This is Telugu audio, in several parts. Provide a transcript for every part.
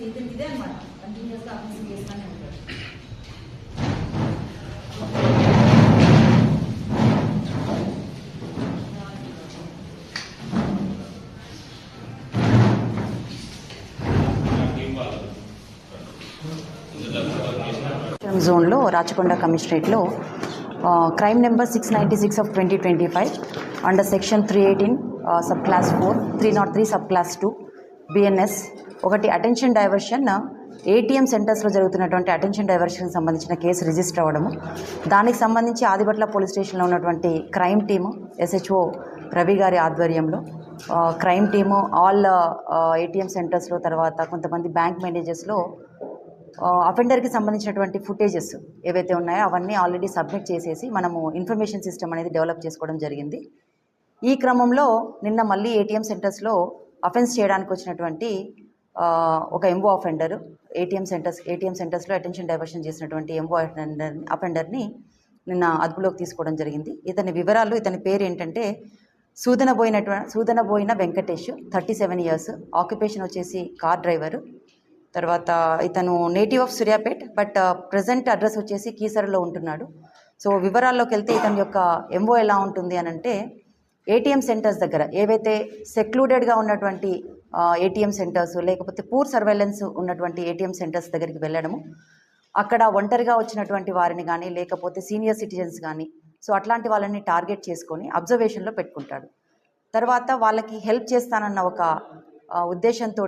ఇతను ఇదే అనమాట కంటిన్యూస్గా ఆఫీసింగ్ చేస్తూనే ఉంటాడు జోన్లో Rachakonda కమిషనరేట్లో crime number six ninety six of twenty twenty five under section three eighteen sub clause four three not three sub clause two BNS ఒకటి అటెన్షన్ డైవర్షన్. ఏటీఎం సెంటర్స్లో జరుగుతున్నటువంటి అటెన్షన్ డైవర్షన్కి సంబంధించిన కేసు రిజిస్టర్ అవ్వడము. దానికి సంబంధించి ఆదిబట్ల పోలీస్ స్టేషన్లో ఉన్నటువంటి క్రైమ్ టీము ఎస్హెచ్ఓ రవి గారి ఆధ్వర్యంలో. క్రైమ్ టీము ఆల్ ఏటీఎం సెంటర్స్లో తర్వాత కొంతమంది బ్యాంక్ మేనేజర్స్లో అఫెండర్కి సంబంధించినటువంటి ఫుటేజెస్ ఏవైతే ఉన్నాయో అవన్నీ ఆల్రెడీ సబ్మిట్ చేసేసి మనము ఇన్ఫర్మేషన్ సిస్టమ్ అనేది డెవలప్ చేసుకోవడం జరిగింది. ఈ క్రమంలో నిన్న మళ్ళీ ఏటీఎం సెంటర్స్లో అఫెన్స్ చేయడానికి వచ్చినటువంటి ఒక MO offender ATM centres ATM సెంటర్స్లో అటెన్షన్ డైవర్షన్ చేసినటువంటి ఎంఓ అఫెండర్ అఫెండర్ని నిన్న అదుపులోకి తీసుకోవడం జరిగింది. ఇతని వివరాలు ఇతని పేరు ఏంటంటే సూదనబోయినటువంటి Sudanaboina Venkatesh thirty seven years occupation వచ్చేసి కార్ డ్రైవరు తర్వాత ఇతను native of Suryapet but present address వచ్చేసి కీసరలో ఉంటున్నాడు. సో వివరాల్లోకి వెళ్తే ఇతని యొక్క ఎంఓ ఎలా ఉంటుంది అని అంటే ఏటీఎం సెంటర్స్ దగ్గర ఏవైతే సెక్లూడెడ్గా ఉన్నటువంటి uh, ఏటీఎం సెంటర్స్ లేకపోతే పూర్ సర్వేలెన్స్ ఉన్నటువంటి ఏటీఎం సెంటర్స్ దగ్గరికి వెళ్ళడము అక్కడ ఒంటరిగా వచ్చినటువంటి వారిని కానీ లేకపోతే సీనియర్ సిటిజన్స్ కానీ సో అట్లాంటి వాళ్ళని టార్గెట్ చేసుకొని అబ్జర్వేషన్లో పెట్టుకుంటాడు. తర్వాత వాళ్ళకి హెల్ప్ చేస్తానన్న ఒక uh, ఉద్దేశంతో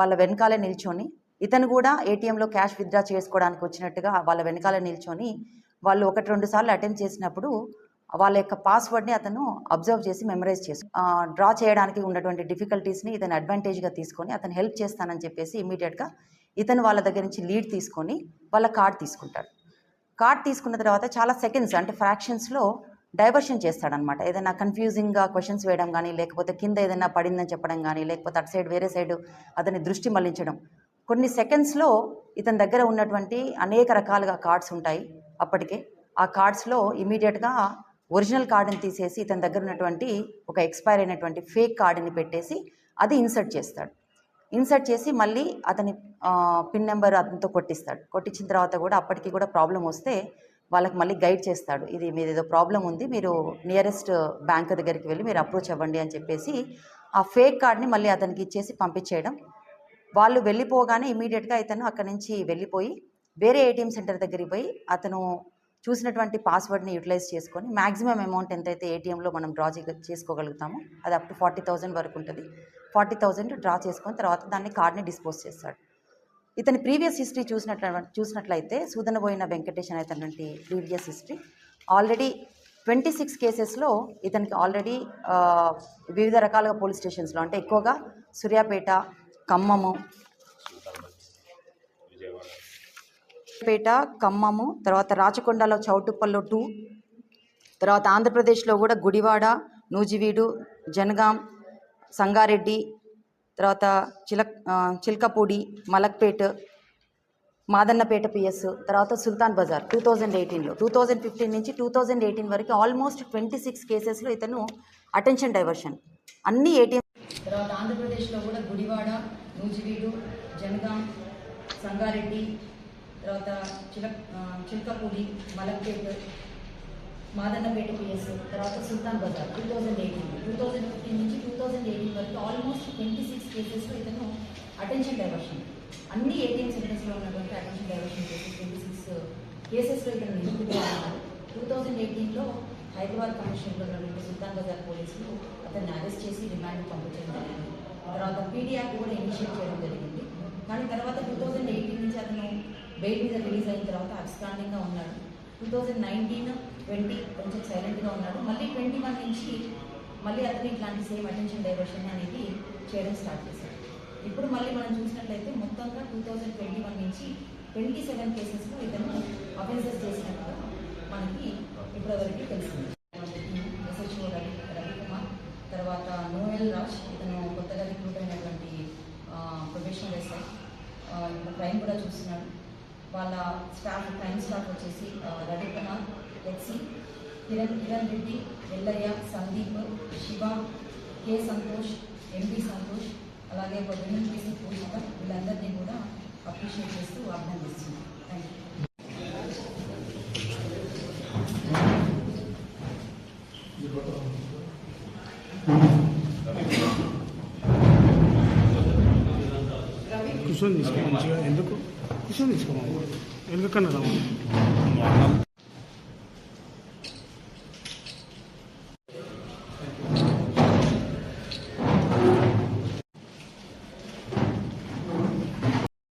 వాళ్ళ వెనకాలే నిల్చొని ఇతను కూడా ఏటీఎంలో క్యాష్ విత్డ్రా చేసుకోవడానికి వచ్చినట్టుగా వాళ్ళ వెనకాల నిల్చొని వాళ్ళు ఒకటి రెండు సార్లు అటెంప్ట్ చేసినప్పుడు వాళ్ళ యొక్క పాస్వర్డ్ని అతను అబ్జర్వ్ చేసి మెమరైజ్ చేసి డ్రా చేయడానికి ఉన్నటువంటి డిఫికల్టీస్ని ఇతను అడ్వాంటేజ్గా తీసుకొని అతను హెల్ప్ చేస్తానని చెప్పేసి ఇమీడియట్గా ఇతను వాళ్ళ దగ్గర నుంచి లీడ్ తీసుకొని వాళ్ళ కార్డ్ తీసుకుంటాడు. కార్డ్ తీసుకున్న తర్వాత చాలా సెకండ్స్ అంటే ఫ్రాక్షన్స్లో డైవర్షన్ చేస్తాడనమాట. ఏదైనా కన్ఫ్యూజింగ్గా క్వశ్చన్స్ వేయడం కానీ లేకపోతే కింద ఏదైనా పడిందని చెప్పడం కానీ లేకపోతే అటు సైడ్ వేరే సైడ్ అతని దృష్టి మళ్ళించడం కొన్ని సెకండ్స్లో ఇతని దగ్గర ఉన్నటువంటి అనేక రకాలుగా కార్డ్స్ ఉంటాయి. అప్పటికే ఆ కార్డ్స్లో ఇమీడియట్గా ఒరిజినల్ కార్డుని తీసేసి ఇతని దగ్గర ఉన్నటువంటి ఒక ఎక్స్పైర్ అయినటువంటి ఫేక్ కార్డుని పెట్టేసి అది ఇన్సర్ట్ చేస్తాడు. ఇన్సర్ట్ చేసి మళ్ళీ అతని పిన్ నెంబర్ అతనితో కొట్టిస్తాడు. కొట్టించిన తర్వాత కూడా అప్పటికి కూడా ప్రాబ్లం వస్తే వాళ్ళకి మళ్ళీ గైడ్ చేస్తాడు. ఇది మీది ఏదో ప్రాబ్లం ఉంది మీరు నియరెస్ట్ బ్యాంక్ దగ్గరికి వెళ్ళి మీరు అప్రోచ్ అవ్వండి అని చెప్పేసి ఆ ఫేక్ కార్డ్ని మళ్ళీ అతనికి ఇచ్చేసి పంపించేయడం వాళ్ళు వెళ్ళిపోగానే ఇమీడియట్గా ఇతను అక్కడి నుంచి వెళ్ళిపోయి వేరే ఏటీఎం సెంటర్ దగ్గరికి పోయి అతను చూసినటువంటి పాస్వర్డ్ని యూటిలైజ్ చేసుకొని మ్యాక్సిమం అమౌంట్ ఎంతైతే ఏటీఎంలో మనం డ్రా చేసుకోగలుగుతామో అది అప్ టు ఫార్టీ థౌజండ్ వరకు ఉంటుంది. ఫార్టీ థౌజండ్ డ్రా చేసుకొని తర్వాత దాన్ని కార్డ్ని డిస్పోజ్ చేస్తాడు. ఇతని ప్రీవియస్ హిస్టరీ చూసినట్ల చూసినట్లయితే సూదనబోయిన వెంకటేష్ అనేటటువంటి previous history already twenty six కేసెస్లో ఇతనికి ఆల్రెడీ వివిధ రకాలుగా పోలీస్ స్టేషన్స్లో అంటే ఎక్కువగా సూర్యాపేట ఖమ్మము. పేట ఖమ్మము తర్వాత రాచకొండలో చౌటుప్పల్లో టూ తర్వాత ఆంధ్రప్రదేశ్లో కూడా గుడివాడ నూజివీడు జనగాం సంగారెడ్డి తర్వాత చిలక్ చిలకపూడి మలక్పేట్ మాదన్నపేట పిఎస్ తర్వాత సుల్తాన్ బజార్ టూ థౌజండ్ ఎయిటీన్లో. టూ థౌజండ్ ఫిఫ్టీన్ నుంచి టూ థౌజండ్ ఎయిటీన్ వరకు ఆల్మోస్ట్ ట్వంటీ సిక్స్ కేసెస్లో ఇతను అటెన్షన్ డైవర్షన్. అన్ని ఏటీఎం తర్వాత ఆంధ్రప్రదేశ్లో కూడా గుడివాడ నూజివీడు జనగాం సంగారెడ్డి తర్వాత చిల చిలకపూడి మలక్పేట్ మాదన్నపేట పిఎస్ తర్వాత Sultan Bazar two thousand eighteen two thousand fifteen నుంచి టూ థౌజండ్ ఎయిటీన్ వరకు ఆల్మోస్ట్ ట్వంటీ సిక్స్ కేసెస్లో ఇతను అటెన్షన్ డైవర్షన్ అన్ని ఏటీఎం సెంటర్స్లో ఉన్నటువంటి attention diversion cases twenty six కేసెస్లో ఇతను నిందితుడిగా టూ థౌజండ్ ఎయిటీన్లో హైదరాబాద్ కమిషన్లో ఉన్నటువంటి సుల్తాన్ బజార్ పోలీసులు అతన్ని అరెస్ట్ చేసి రిమాండ్ పంపించడం జరిగింది. తర్వాత పీడియాక్ కూడా ఇనిషియేట్ చేయడం జరిగింది. కానీ తర్వాత టూ థౌజండ్ ఎయిటీన్ నుంచి అతను బెయిల్ మీద రిలీజ్ అయిన తర్వాత అబ్స్టాండింగ్గా ఉన్నాడు. టూ థౌజండ్ నైన్టీన్ ట్వంటీ కొంచెం సైలెంట్గా ఉన్నాడు. మళ్ళీ ట్వంటీ వన్ నుంచి మళ్ళీ అతను ఇట్లాంటి సేమ్ అటెన్షన్ డైవర్షన్ అనేది చేయడం స్టార్ట్ చేశాడు. ఇప్పుడు మళ్ళీ మనం చూసినట్లయితే మొత్తంగా టూ థౌజండ్ ట్వంటీ వన్ నుంచి ట్వంటీ సెవెన్ కేసెస్లో ఇతను అఫెన్సెస్ చేసినట్టుగా మనకి ఇప్పటివరకు తెలిసింది ఎస్హెచ్ఓ రవి రవికుమార్ తర్వాత నోయల్ రాజ్ ఇతను కొత్తగా రిక్రూట్ అయినటువంటి ప్రొఫెషనల్ ఎస్ఐ. ఇప్పుడు క్రైమ్ కూడా చూస్తున్నాడు. వాళ్ళ స్టాఫ్ క్రైమ్ స్టాఫ్ వచ్చేసి ఆ, Ravikumar HC Kiran Kiran Reddy Ellaiah Sandeep Shiva K Santosh MP Santosh అలాగే ఒక విమెన్ కేసి పూజిత వీళ్ళందరినీ కూడా అప్రిషియేట్ చేస్తూ అభినందిస్తున్నాను. థ్యాంక్ యూ కూర్చొని తీసుకో మంచిగా ఎందుకు కూర్చొని తీసుకోమా ఎందుకన్నా